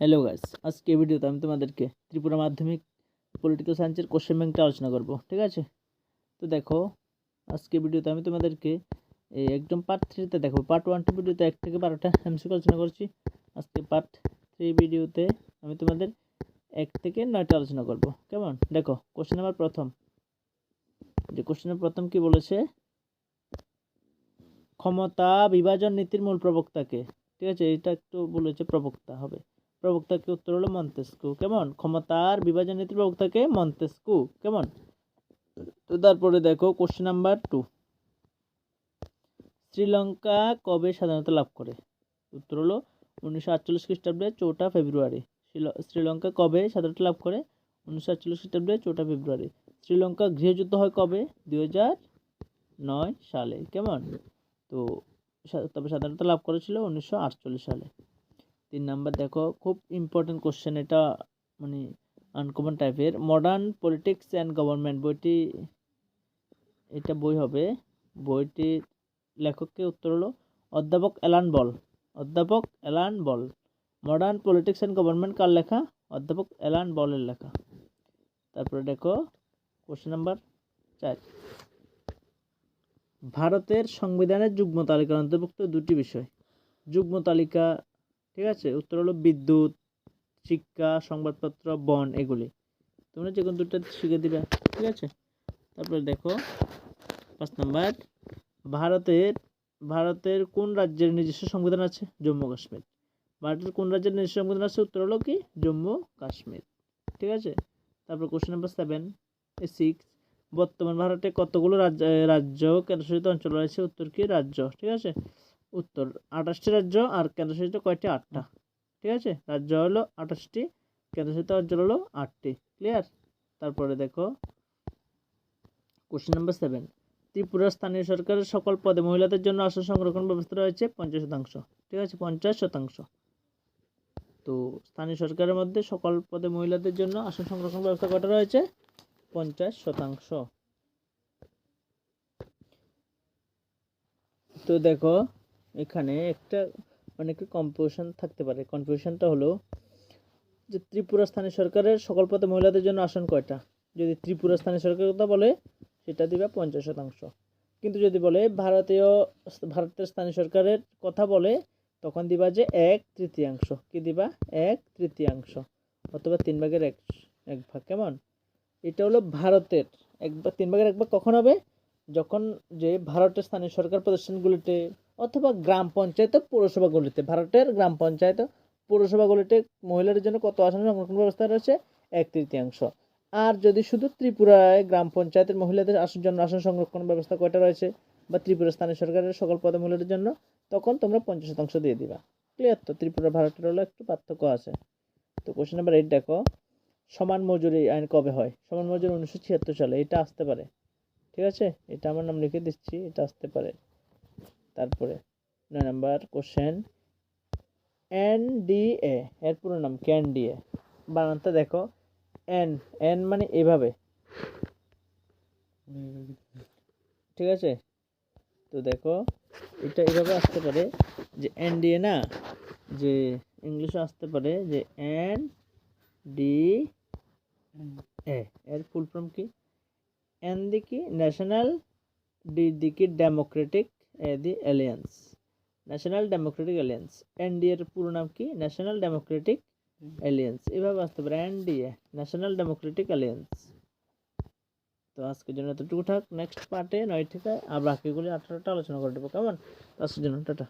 Hello guys আজকে ভিডিওতে আমি তোমাদেরকে ত্রিপুরা মাধ্যমিক পলিটিক্যাল সায়েন্সের কোশ্চেন ব্যাংকটা আলোচনা করব, ঠিক আছে? তো দেখো, আজকে ভিডিওতে আমি তোমাদেরকে একদম পার্ট থ্রিতে দেখো পার্ট ওয়ান টু ভিডিওতে এক থেকে বারোটা এমসিকিউ আলোচনা করছি। আজকে পার্ট থ্রি ভিডিওতে আমি তোমাদের এক থেকে নয়টা আলোচনা করব, কেমন? দেখো কোশ্চেন নাম্বার প্রথম। যে কোশ্চেনের প্রথম কি বলেছে? ক্ষমতা বিভাজন নীতির মূল প্রবক্তাকে, ঠিক আছে? এটা একটু বলেছে প্রবক্তা হবে। প্রবক্তাকে উত্তর হলো মন্তেস্কু। কেমন? ক্ষমতার বিভাজন নীতির প্রবক্তাকে মন্তেস্কু। কেমন? তো তারপরে দেখো কোশ্চেন নাম্বার টু শ্রীলঙ্কা কবে স্বাধীনতা লাভ করে? উত্তর হলো উনিশশো আটচল্লিশ খ্রিস্টাব্দে চৌঠা ফেব্রুয়ারি। শ্রীল- শ্রীলঙ্কা কবে স্বাধীনতা লাভ করে? উনিশশো আটচল্লিশ খ্রিস্টাব্দে চৌঠা ফেব্রুয়ারি। শ্রীলঙ্কা গৃহযুদ্ধ হয় কবে? দুই হাজার নয় সালে। কেমন? তো তবে স্বাধীনতা লাভ করেছিল উনিশশো আটচল্লিশ সালে। তিন নাম্বার দেখো, খুব ইম্পর্টেন্ট কোশ্চেন এটা মানে আনকমন টাইপের মডার্ন পলিটিক্স অ্যান্ড গভর্নমেন্ট বইটি, এটা বই হবে। বইটির লেখককে উত্তর হলো, অধ্যাপক অ্যালান বল। অধ্যাপক Alan Ball. Modern politics and government কার লেখা? অধ্যাপক অ্যালান বলের লেখা। তারপরে দেখো কোশ্চেন নাম্বার চার। ভারতের সংবিধানের যুগ্ম তালিকার অন্তর্ভুক্ত দুটি বিষয়। যুগ্ম তালিকা ঠিক আছে? উত্তর হলো বিদ্যুৎ, শিক্ষা, সংবাদপত্র, বন এগুলি। তোমরা যে কোনো দুটো শিখে দিবে, ঠিক আছে? তারপরে দেখো, পাঁচ নাম্বার, ভারতের ভারতের কোন রাজ্যের নিজস্ব সংবিধান আছে? জম্মু কাশ্মীর। ভারতের কোন রাজ্যের নিজস্ব সংবিধান আছে? উত্তর হলো কি? জম্মু কাশ্মীর। ঠিক আছে? তারপর কোশ্চেন নাম্বার সেভেন সিক্স বর্তমান ভারতে কতগুলো রাজ্য রাজ্য কেন্দ্রশাসিত অঞ্চল রয়েছে? উত্তর কি? রাজ্য। ঠিক আছে? উত্তর। আঠাশটি রাজ্য আর কেন্দ্রশাসিত কয়টি? আটটা। ঠিক আছে? রাজ্য হলো আঠাশটি কেন্দ্রশাসিত অঞ্চল হলো আটটি। ক্লিয়ার তারপরে দেখো কোশ্চেন নাম্বার সেভেন ত্রিপুরা স্থানীয় সরকারের সকল পদে মহিলাদের জন্য আসন সংরক্ষণ ব্যবস্থা রয়েছে পঞ্চাশ শতাংশ। ঠিক আছে? পঞ্চাশ শতাংশ। তো স্থানীয় সরকারের মধ্যে সকল পদে মহিলাদের জন্য আসন সংরক্ষণ ব্যবস্থা কটা রয়েছে? পঞ্চাশ শতাংশ। তো দেখো এখানে একটা মানে কনফিউশন থাকতে পারে। কনফিউশনটা হলো যে ত্রিপুরা স্থানীয় সরকারের সকল পথে মহিলাদের জন্য আসন কয়টা? যদি ত্রিপুরা স্থানীয় সরকারের কথা বলে, সেটা দিবা পঞ্চাশ শতাংশ। কিন্তু যদি বলে ভারতীয় ভারতের স্থানীয় সরকারের কথা বলে, তখন দিবা যে এক তৃতীয়াংশ। কি দিবা? এক তৃতীয়াংশ। অথবা তিন ভাগের এক এক ভাগ। কেমন? এটা হলো ভারতের। এক ভাগ তিন ভাগের এক ভাগ কখন হবে? যখন যে ভারতের স্থানীয় সরকার প্রতিষ্ঠানগুলিতে অথবা গ্রাম পঞ্চায়েত পৌরসভাগুলিতে, ভারতের গ্রাম পঞ্চায়েত পৌরসভাগুলিতে মহিলাদের জন্য কত আসন সংরক্ষণ ব্যবস্থা রয়েছে? এক তৃতীয়াংশ। আর যদি শুধু ত্রিপুরায় গ্রাম পঞ্চায়েতের মহিলাদের আসন জন্য আসন সংরক্ষণ ব্যবস্থা কয়টা রয়েছে বা ত্রিপুরা স্থানীয় সরকারের সকল পদে মহিলাদের জন্য, তখন তোমরা পঞ্চাশ শতাংশ দিয়ে দিবা। ক্লিয়ার তো? ত্রিপুরা, ভারতের হলো একটু পার্থক্য আছে। তো কোশ্চেন নাম্বার এইট দেখো। সমান মজুরি আইন কবে হয়? সমান মজুরি উনিশশো ছিয়াত্তর সালে। এটা আসতে পারে। ঠিক আছে? এটা আমার নাম লিখে দিচ্ছি, এটা আসতে পারে। তারপরে নয় number question N D A এর পুরো নাম ক্যান ডি এ বানানটা দেখো এন এন মানে এভাবে। ঠিক আছে? তো দেখো, এটা এভাবে আসতে পারে যে এন ডি এ না, যে ইংলিশে আসতে পারে যে এন ডি এ এর ফুল ফর্ম কি? এন দি কি ন্যাশনাল ডি দি কি democratic A the alliance national democratic alliance NDA এর পুরো নাম কি? ন্যাশনাল ডেমোক্রেটিক অ্যালিয়েন্স এভাবে আসতে পারে এনডিএ ন্যাশনাল ডেমোক্রেটিক অ্যালিয়েন্স তো আজকের জন্য এতটুকু থাক। নেক্সট পার্টে নয় থেকে আর বাকিগুলি আঠারোটা আলোচনা করে দেবো। কেমন? আজকের জন্য টাটা।